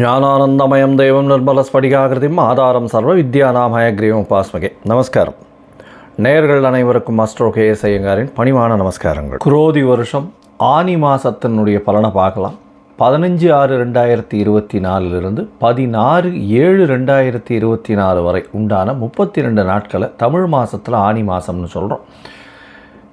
ஞானானந்தமயம் దైవం நிர்மல ஸ்படிகாகிருதிம் ஆதாரம் சர்வ வித்யாநாமய கிரீவம் பாஸ்மகே நமஸ்காரம். நேயர்கள் அனைவருக்கும் அஸ்ட்ரோ கேஎஸ் ஐயங்காரின் பணிவான நமஸ்காரங்கள். குரோதி வருஷம் ஆனி மாசத்தினுடைய பலனை பார்க்கலாம். பதினஞ்சு ஆறு ரெண்டாயிரத்தி இருபத்தி நாலுலேருந்து பதினாறு ஏழு ரெண்டாயிரத்தி இருபத்தி நாலு வரை உண்டான முப்பத்தி ரெண்டு நாட்களை தமிழ் மாதத்தில் ஆனி மாதம்னு சொல்கிறோம்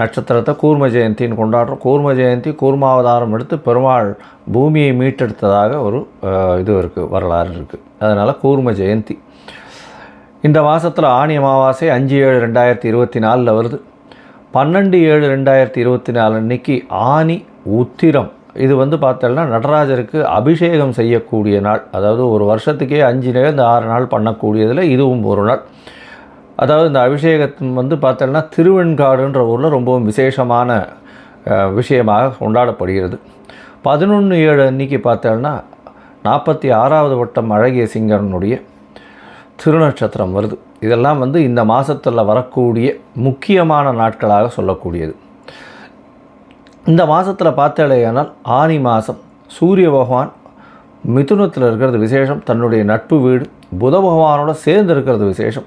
நட்சத்திரத்தை கூர்ம ஜெயந்தின்னு கொண்டாடுறோம். கூர்ம ஜெயந்தி கூர்மாவதாரம் எடுத்து பெருமாள் பூமியை மீட்டெடுத்ததாக ஒரு இது இருக்குது வரலாறு இருக்குது அதனால் கூர்ம ஜெயந்தி. இந்த மாதத்தில் ஆணி அமாவாசை அஞ்சு ஏழு ரெண்டாயிரத்தி இருபத்தி நாலில் வருது. பன்னெண்டு ஏழு ரெண்டாயிரத்தி இருபத்தி நாலு அன்னைக்கு ஆனி உத்திரம். இது வந்து பார்த்தோம்னா நடராஜருக்கு அபிஷேகம் செய்யக்கூடிய நாள். அதாவது ஒரு வருஷத்துக்கே அஞ்சு நேரம் ஆறு நாள் பண்ணக்கூடியதில் இதுவும் ஒரு நாள். அதாவது இந்த அபிஷேகத்தின் வந்து பார்த்தோம்னா திருவெண்காடுன்ற ஊரில் ரொம்பவும் விசேஷமான விஷயமாக கொண்டாடப்படுகிறது. பதினொன்று ஏழு அன்னைக்கு பார்த்தோம்னா நாற்பத்தி ஆறாவது வட்டம் அழகிய சிங்கனுடைய திருநட்சத்திரம் வருது. இதெல்லாம் வந்து இந்த மாதத்தில் வரக்கூடிய முக்கியமான நாட்களாக சொல்லக்கூடியது. இந்த மாதத்தில் பார்த்தாலேயானால் ஆனி மாதம் சூரிய பகவான் மிதுனத்தில் இருக்கிறது விசேஷம். தன்னுடைய நட்பு வீடு. புத பகவானோட சேர்ந்து இருக்கிறது விசேஷம்.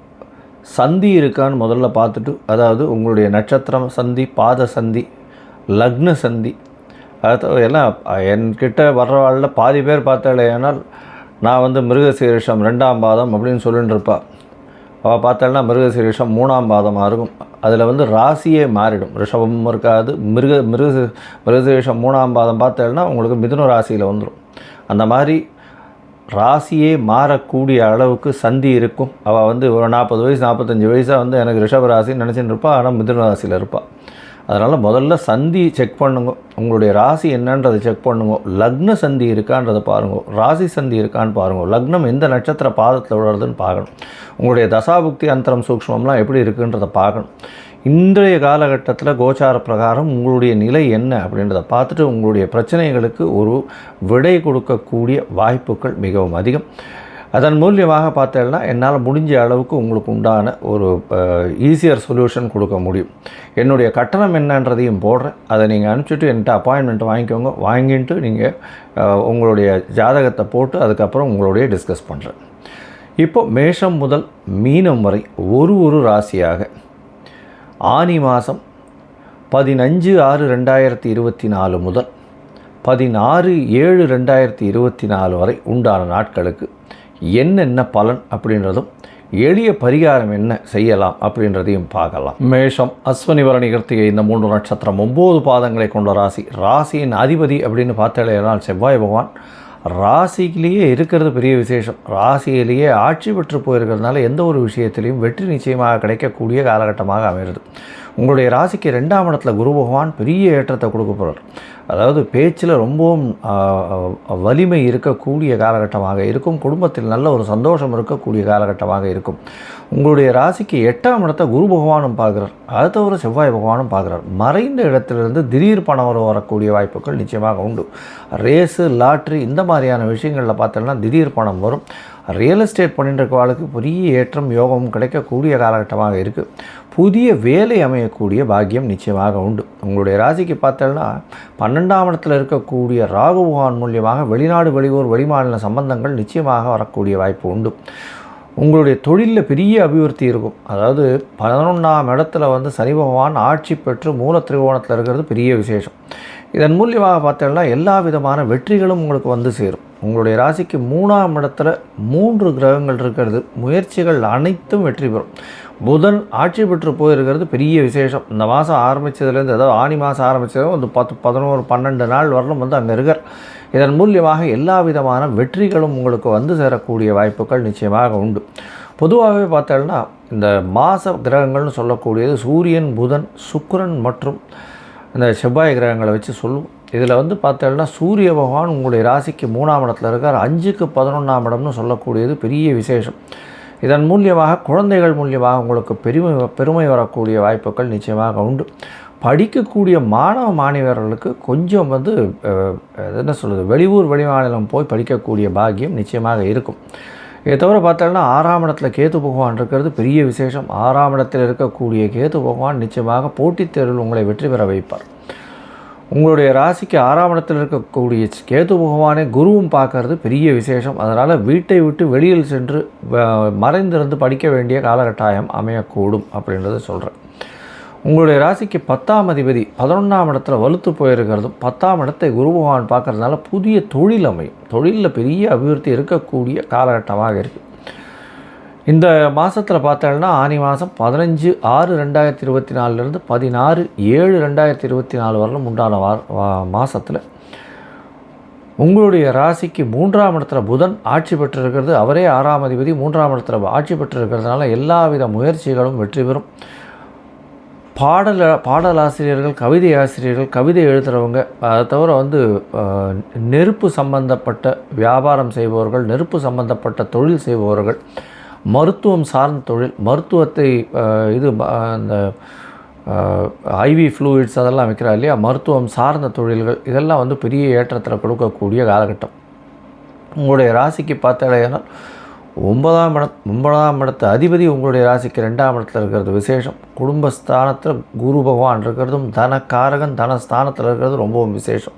சந்தி இருக்கான்னு முதல்ல பார்த்துட்டு அதாவது உங்களுடைய நட்சத்திரம் சந்தி பாத சந்தி லக்ன சந்தி அது எல்லாம் என்கிட்ட வர்றவாளில் பாதி பேர் பார்த்தாலேனால் நான் வந்து மிருகசீரிஷம் ரெண்டாம் பாதம் அப்படின்னு சொல்லிட்டு இருப்பா அவள் பார்த்தாள்னா மிருகசீரிஷம் மூணாம் பாதமாக இருக்கும். அதில் வந்து ராசியே மாறிடும். ரிஷபமும் இருக்காது மிருக மிருக மிருகசீரிஷம் மூணாம் பாதம் பார்த்தாள்னா உங்களுக்கு மிதுன ராசியில் வந்துடும் அந்த மாதிரி ராசியே மாறக்கூடிய அளவுக்கு சந்தி இருக்கும். அவள் வந்து ஒரு நாற்பது வயசு நாற்பத்தஞ்சு வயசாக வந்து எனக்கு ரிஷப ராசின்னு நினச்சிட்டு இருப்பாள் ஆனால் மிதுன ராசியில் இருப்பாள் அதனால் முதல்ல சந்தி செக் பண்ணுங்க. உங்களுடைய ராசி என்னன்றதை செக் பண்ணுங்க. லக்ன சந்தி இருக்கான்றதை பாருங்க. ராசி சந்தி இருக்கான்னு பாருங்க. லக்னம் எந்த நட்சத்திர பாதத்தில் விழுறதுன்னு பார்க்கணும். உங்களுடைய தசாபுக்தி அந்தரம் சூக்ஷ்மம்லாம் எப்படி இருக்குன்றதை பார்க்கணும். இன்றைய காலகட்டத்தில் கோச்சார பிரகாரம் உங்களுடைய நிலை என்ன அப்படின்றத பார்த்துட்டு உங்களுடைய பிரச்சனைகளுக்கு ஒரு விடை கொடுக்கக்கூடிய வாய்ப்புகள் மிகவும் அதிகம். அதன் மூலியமாக பார்த்தேன்னா என்னால் முடிஞ்ச அளவுக்கு உங்களுக்கு உண்டான ஒரு ஈஸியர் சொல்யூஷன் கொடுக்க முடியும். என்னுடைய கட்டணம் என்னன்றதையும் போடுறேன். அதை நீங்கள் அனுப்பிச்சிட்டு என்கிட்ட அப்பாயின்மெண்ட் வாங்கிக்கோங்க. வாங்கிட்டு நீங்கள் உங்களுடைய ஜாதகத்தை போட்டு அதுக்கப்புறம் உங்களுடைய டிஸ்கஸ் பண்ணுறேன் இப்போ மேஷம் முதல் மீனம் வரை ஒரு ஒரு ராசியாக ஆனி மாதம் பதினஞ்சு ஆறு ரெண்டாயிரத்தி இருபத்தி நாலு முதல் பதினாறு ஏழு ரெண்டாயிரத்தி இருபத்தி நாலு வரை உண்டான நாட்களுக்கு என்னென்ன பலன் அப்படின்றதும் எளிய பரிகாரம் என்ன செய்யலாம் அப்படின்றதையும் பார்க்கலாம். மேஷம் அஸ்வனி வரணி கிருத்திகை இந்த மூன்று நட்சத்திரம் ஒம்பது பாதங்களை கொண்ட ராசி. ராசியின் அதிபதி அப்படின்னு பார்த்தாலேனால் செவ்வாய் பகவான் ராசியிலேயே இருக்கிறது பெரிய விசேஷம். ராசியிலேயே ஆட்சி பெற்று போயிருக்கிறதுனால எந்த ஒரு விஷயத்திலையும் வெற்றி நிச்சயமாக கிடைக்கக்கூடிய காலகட்டமாக அமைகிறது. உங்களுடைய ராசிக்கு ரெண்டாம் இடத்துல குரு பகவான் பெரிய ஏற்றத்தை கொடுக்க போகிறார் அதாவது பேச்சில் ரொம்பவும் வலிமை இருக்கக்கூடிய காலகட்டமாக இருக்கும். குடும்பத்தில் நல்ல ஒரு சந்தோஷம் இருக்கக்கூடிய காலகட்டமாக இருக்கும். உங்களுடைய ராசிக்கு எட்டாம் இடத்தை குரு பகவானும் பார்க்குறார். அது செவ்வாய் பகவானும் பார்க்குறார். மறைந்த இடத்திலிருந்து திடீர் பணம் வர வரக்கூடிய வாய்ப்புகள் நிச்சயமாக உண்டு. ரேஸு லாட்ரி இந்த மாதிரியான விஷயங்களில் பார்த்தோம்னா திடீர் பணம் வரும். ரியல் எஸ்டேட் பண்ணிட்டு இருக்க வாழ்க்கை பெரிய ஏற்றம் யோகமும் கிடைக்கக்கூடிய காலகட்டமாக இருக்குது புதிய வேலை அமையக்கூடிய பாக்கியம் நிச்சயமாக உண்டு. உங்களுடைய ராசிக்கு பார்த்தோம்னா பன்னெண்டாம் இடத்துல இருக்கக்கூடிய ராகுபகவான் மூலியமாக வெளிநாடு வெளியூர் வெளிமாநில சம்பந்தங்கள் நிச்சயமாக வரக்கூடிய வாய்ப்பு உண்டு. உங்களுடைய தொழிலில் பெரிய அபிவிருத்தி இருக்கும். அதாவது பதினொன்றாம் இடத்துல வந்து சனி பகவான் ஆட்சி பெற்று மூல திரிகோணத்தில் இருக்கிறது பெரிய விசேஷம். இதன் மூலியமாக பார்த்தோம்னா எல்லா விதமான வெற்றிகளும் உங்களுக்கு வந்து சேரும். உங்களுடைய ராசிக்கு மூணாம் இடத்துல மூன்று கிரகங்கள் இருக்கிறது. முயற்சிகள் அனைத்தும் வெற்றி பெறும். புதன் ஆட்சி பெற்று போயிருக்கிறது பெரிய விசேஷம். இந்த மாதம் ஆரம்பித்ததுலேருந்து அதாவது ஆனி மாதம் ஆரம்பித்ததும் வந்து பத்து பதினோரு பன்னெண்டு நாள் வரலும் வந்து அங்கே இருக்கார். இதன் மூலியமாக எல்லா விதமான வெற்றிகளும் உங்களுக்கு வந்து சேரக்கூடிய வாய்ப்புகள் நிச்சயமாக உண்டு. பொதுவாகவே பார்த்தோம்னா இந்த மாத கிரகங்கள்னு சொல்லக்கூடியது சூரியன் புதன் சுக்கரன் மற்றும் இந்த செவ்வாய் கிரகங்களை வச்சு சொல்லுவோம் இதில் வந்து பார்த்தோம்னா சூரிய பகவான் உங்களுடைய ராசிக்கு மூணாம் இடத்துல இருக்கார். அஞ்சுக்கு பதினொன்றாம் இடம்னு சொல்லக்கூடியது பெரிய விசேஷம். இதன் மூலியமாக குழந்தைகள் மூலியமாக உங்களுக்கு பெருமை பெருமை வரக்கூடிய வாய்ப்புகள் நிச்சயமாக உண்டு. படிக்கக்கூடிய மாணவ மாணவர்களுக்கு கொஞ்சம் வந்து என்ன சொல்கிறது வெளியூர் வெளிமாநிலம் போய் படிக்கக்கூடிய பாக்கியம் நிச்சயமாக இருக்கும். இதை தவிர பார்த்தோம்னா ஆறாம் இடத்துல கேது பகவான் இருக்கிறது பெரிய விசேஷம். ஆறாம் இடத்தில் இருக்கக்கூடிய கேது பகவான் நிச்சயமாக போட்டித் தேர்வில் உங்களை வெற்றி பெற வைப்பார். உங்களுடைய ராசிக்கு ஆறாம் இடத்தில் இருக்கக்கூடிய கேது பகவானை குருவும் பார்க்கறது பெரிய விசேஷம். அதனால் வீட்டை விட்டு வெளியில் சென்று வ- மறைந்திருந்து படிக்க வேண்டிய காலகட்டாயம் அமையக்கூடும் அப்படின்றத சொல்கிறேன் உங்களுடைய ராசிக்கு பத்தாம் அதிபதி பதினொன்றாம் இடத்துல வலுத்து போயிருக்கிறதும் பத்தாம் இடத்தை குரு பகவான் பார்க்கறதுனால புதிய தொழில் அமையும். தொழிலில் பெரிய அபிவிருத்தி இருக்கக்கூடிய காலகட்டமாக இருக்குது இந்த மாதத்தில் பார்த்தோம்னா ஆனி மாதம் பதினஞ்சு ஆறு ரெண்டாயிரத்தி இருபத்தி நாலுலேருந்து பதினாறு ஏழு ரெண்டாயிரத்தி இருபத்தி நாலு வரலும் உண்டான வார மாதத்தில் உங்களுடைய ராசிக்கு மூன்றாம் இடத்துல புதன் ஆட்சி பெற்றிருக்கிறது. அவரே ஆறாம் அதிபதி மூன்றாம் இடத்துல ஆட்சி பெற்றிருக்கிறதுனால எல்லாவித முயற்சிகளும் வெற்றி பெறும். பாடல பாடலாசிரியர்கள் கவிதை ஆசிரியர்கள் கவிதை எழுதுகிறவங்க அதை தவிர வந்து நெருப்பு சம்பந்தப்பட்ட வியாபாரம் செய்பவர்கள் நெருப்பு சம்பந்தப்பட்ட தொழில் செய்பவர்கள் மருத்துவம் சார்ந்த தொழில் மருத்துவத்தை இது அந்த ஐவி ஃப்ளூயிட்ஸ் அதெல்லாம் வைக்கிறா இல்லையா? மருத்துவம் சார்ந்த தொழில்கள் இதெல்லாம் வந்து பெரிய ஏற்றத்தில் கொடுக்கக்கூடிய காலகட்டம். உங்களுடைய ராசிக்கு பார்த்தாலேனால் ஒன்பதாம் இடம் ஒன்பதாம் இடத்து அதிபதி உங்களுடைய ராசிக்கு ரெண்டாம் இடத்துல இருக்கிறது விசேஷம். குடும்பஸ்தானத்தில் குரு பகவான் இருக்கிறதும் தனக்காரகன் தனஸ்தானத்தில் இருக்கிறது ரொம்பவும் விசேஷம்.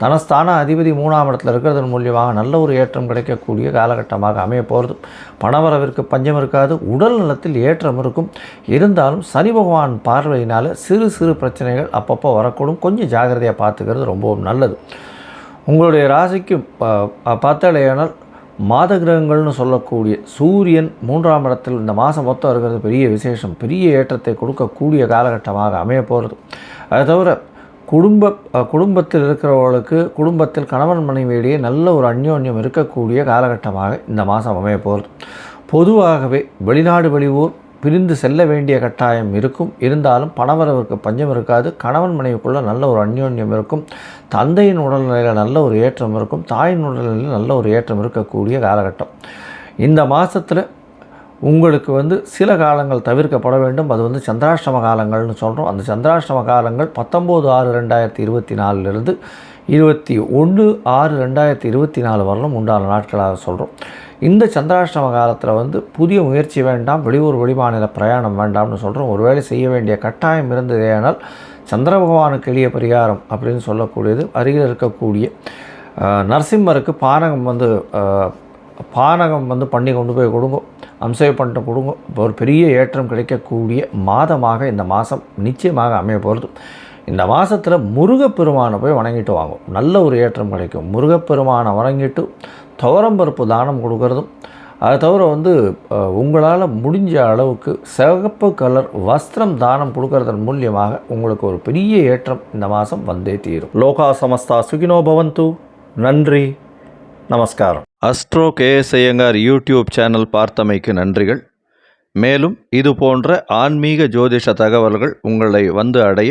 தனஸ்தான அதிபதி மூணாம் இடத்துல இருக்கிறதன் மூலியமாக நல்ல ஒரு ஏற்றம் கிடைக்கக்கூடிய காலகட்டமாக அமைய போகிறது பணவரவிற்கு பஞ்சம் இருக்காது உடல் நலத்தில் ஏற்றம் இருக்கும். இருந்தாலும் சனி பகவான் பார்வையினால் சிறு சிறு பிரச்சனைகள் அப்பப்போ வரக்கூடும். கொஞ்சம் ஜாகிரதையாக பார்த்துக்கிறது ரொம்பவும் நல்லது. உங்களுடைய ராசிக்கு ப- பார்த்தாலேயானால் மாத கிரகங்கள்னு சொல்லக்கூடிய சூரியன் மூன்றாம் இடத்தில் இந்த மாதம் மொத்தம் இருக்கிறது பெரிய விசேஷம். பெரிய ஏற்றத்தை கொடுக்கக்கூடிய காலகட்டமாக அமைய போகிறது அது தவிர குடும்ப குடும்பத்தில் இருக்கிறவர்களுக்கு குடும்பத்தில் கணவன் மனைவியிடையே நல்ல ஒரு அந்யோன்யம் இருக்கக்கூடிய காலகட்டமாக இந்த மாதம் அமைய போகிறது பொதுவாகவே வெளிநாடு வெளியூர் பிரிந்து செல்ல வேண்டிய கட்டாயம் இருக்கும். இருந்தாலும் பணவரவிற்கு பஞ்சம் இருக்காது. கணவன் மனைவிக்குள்ள நல்ல ஒரு அந்யோன்யம் இருக்கும். தந்தையின் உடல்நிலையில் நல்ல ஒரு ஏற்றம் இருக்கும். தாயின் உடல்நிலையில் நல்ல ஒரு ஏற்றம் இருக்கக்கூடிய காலகட்டம். இந்த மாதத்தில் உங்களுக்கு வந்து சில காலங்கள் தவிர்க்கப்பட வேண்டும். அது வந்து சந்திராஷ்டம காலங்கள்னு சொல்கிறோம் அந்த சந்திராஷ்டம காலங்கள் பத்தொம்போது ஆறு ரெண்டாயிரத்தி இருபத்தி நாலுலேருந்து இருபத்தி ஒன்று ஆறு ரெண்டாயிரத்தி இருபத்தி நாலு வரலும் உண்டான நாட்களாக சொல்கிறோம் இந்த சந்திராஷ்டம காலத்தில் வந்து புதிய முயற்சி வேண்டாம் வெளியூர் வெளிமாநில பிரயாணம் வேண்டாம்னு சொல்கிறோம் ஒருவேளை செய்ய வேண்டிய கட்டாயம் இருந்ததேனால் சந்திர பகவானுக்கு எளிய பரிகாரம் அப்படின்னு சொல்லக்கூடியது அருகில் இருக்கக்கூடிய நரசிம்மருக்கு பானகம் வந்து பானகம் வந்து பண்ணி கொண்டு போய் கொடுங்க அம்சை பண்ணிட்டு கொடுங்க. இப்போ ஒரு பெரிய ஏற்றம் கிடைக்கக்கூடிய மாதமாக இந்த மாதம் நிச்சயமாக அமைய போகிறது. இந்த மாதத்தில் முருகப்பெருமானை போய் வணங்கிட்டு வாங்கும் நல்ல ஒரு ஏற்றம் கிடைக்கும். முருகப்பெருமானை வணங்கிட்டு துவரம்பருப்பு தானம் கொடுக்கறதும் அதை தவிர வந்து உங்களால் முடிஞ்ச அளவுக்கு சிவப்பு கலர் வஸ்திரம் தானம் கொடுக்கறதன் மூலியமாக உங்களுக்கு ஒரு பெரிய ஏற்றம் இந்த மாதம் வந்தே தீரும். லோகா சமஸ்தா சுகினோ பவந்து. நன்றி. நமஸ்காரம். Astro KS Iyengar YouTube channel பார்த்தமைக்கு நன்றிகள். மேலும் இது போன்ற ஆன்மீக ஜோதிஷ தகவல்கள் உங்களை வந்து அடைய